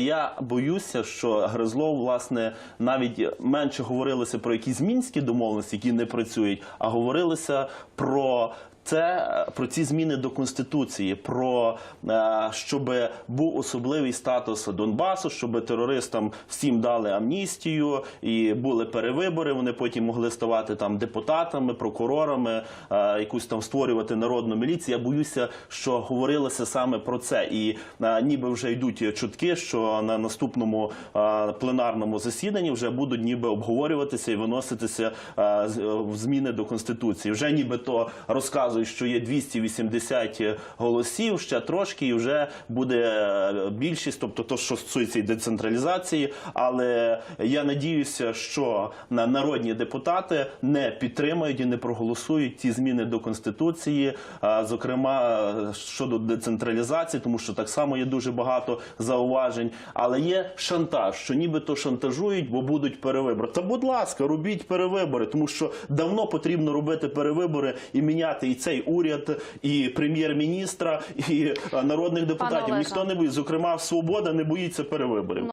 Я боюся, що Гризлов, власне, навіть менше говорилося про якісь мінські домовленості, які не працюють, а говорилося про. Це про ці зміни до конституції, про е, щоб був особливий статус Донбасу, щоб терористам всім дали амністію і були перевибори. Вони потім могли ставати там депутатами, прокурорами, е, якусь там створювати народну міліцію. Я боюся, що говорилося саме про це, і е, ніби вже йдуть чутки, що на наступному е, пленарному засіданні вже будуть ніби обговорюватися і виноситися е, е, зміни до конституції. Вже нібито розказують, що є 280 голосів, ще трошки, і вже буде е, більшість, тобто то, що стосується децентралізації. Але я надіюся, що на- народні депутати не підтримають і не проголосують ці зміни до конституції, зокрема е, щодо децентралізації, тому що так само є дуже багато зауважень. Але є шантаж, що нібито шантажують, бо будуть перевибори. Та будь ласка, робіть перевибори, тому що давно потрібно робити перевибори і міняти і цей уряд, і прем'єр-міністра, і е, народних депутатів. Ніхто не боїться. Зокрема, свобода не боїться перевиборів.